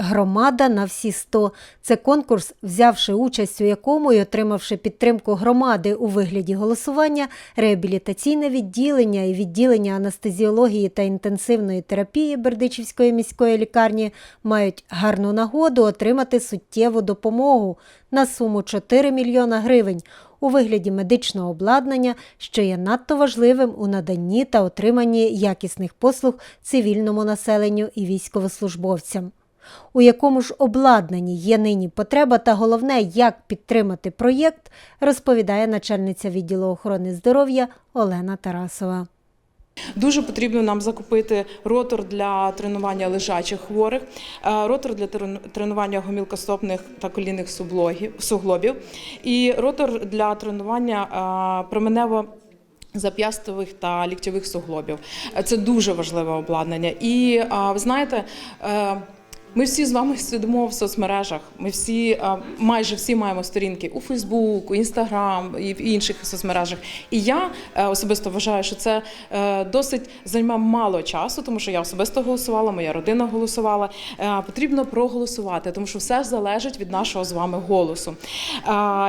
Громада на всі 100. Це конкурс, взявши участь у якому і отримавши підтримку громади у вигляді голосування, реабілітаційне відділення і відділення анестезіології та інтенсивної терапії Бердичівської міської лікарні мають гарну нагоду отримати суттєву допомогу на суму 4 мільйона гривень у вигляді медичного обладнання, що є надто важливим у наданні та отриманні якісних послуг цивільному населенню і військовослужбовцям. У якому ж обладнанні є нині потреба та головне, як підтримати проєкт, розповідає начальниця відділу охорони здоров'я Олена Тарасова. Дуже потрібно нам закупити ротор для тренування лежачих хворих, е, ротор для трен- тренування гомілкостопних та колінних суглобів і ротор для тренування е, променево зап'ястових та ліктьових суглобів. Е, Це дуже важливе обладнання. І е, ви знаєте. Ми всі з вами сидимо в соцмережах. Ми всі е, майже всі маємо сторінки у Фейсбук, у Інстаграм і в інших соцмережах. І я е, особисто вважаю, що це е, досить займе мало часу, тому що я особисто голосувала, моя родина голосувала. Потрібно проголосувати, тому що все залежить від нашого з вами голосу.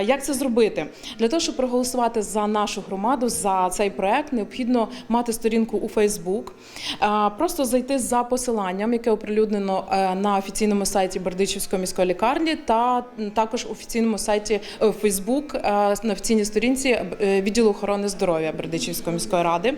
Як це зробити? Для того, щоб проголосувати за нашу громаду, за цей проект, необхідно мати сторінку у Фейсбук, просто зайти за посиланням, яке оприлюднено е, на офіційному сайті Бердичівської міської лікарні, та також офіційному сайті Фейсбук е, на офіційній сторінці е, відділу охорони здоров'я Бердичівської міської ради.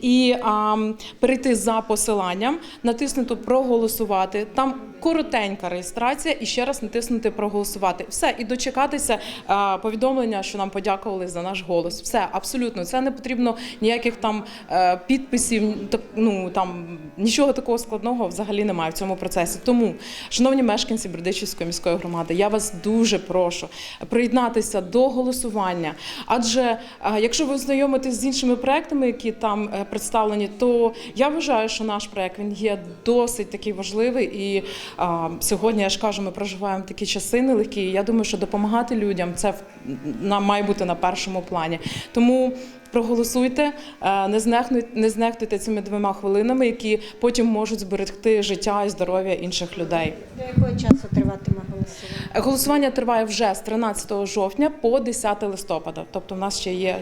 І а, перейти за посиланням, натиснути проголосувати. Там коротенька реєстрація і ще раз натиснути проголосувати. Все, і дочекатися е, повідомлення, що нам подякували за наш голос. Все, абсолютно. Це не потрібно ніяких там е, підписів, так, ну там нічого такого складного взагалі немає в цьому процесі. Тому, шановні мешканці Бердичівської міської громади, я вас дуже прошу приєднатися до голосування. Адже е, якщо ви знайомитесь з іншими проектами, які там представлені, то я вважаю, що наш проект він є досить такий важливий. І сьогодні я ж кажу, ми проживаємо такі часи нелегкі. і Я думаю, що допомагати людям це нам має бути на першому плані. Тому. Проголосуйте, е, не знехнуйте, не знехтуйте цими двома хвилинами, які потім можуть зберегти життя і здоров'я інших людей. До якого часу триватиме голосування? Голосування триває вже з 13 жовтня по 10 листопада. Тобто, в нас ще є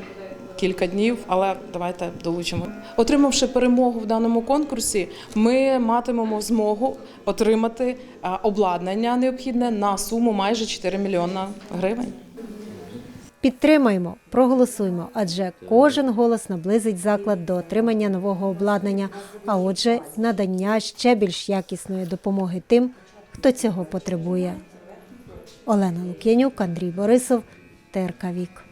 кілька днів, але давайте долучимо. Отримавши перемогу в даному конкурсі, ми матимемо змогу отримати е, обладнання необхідне на суму майже 4 мільйона гривень. Підтримаймо, проголосуймо, адже кожен голос наблизить заклад до отримання нового обладнання, а отже, надання ще більш якісної допомоги тим, хто цього потребує. Олена Лук'янюк, Андрій Борисов, ТРК Вік.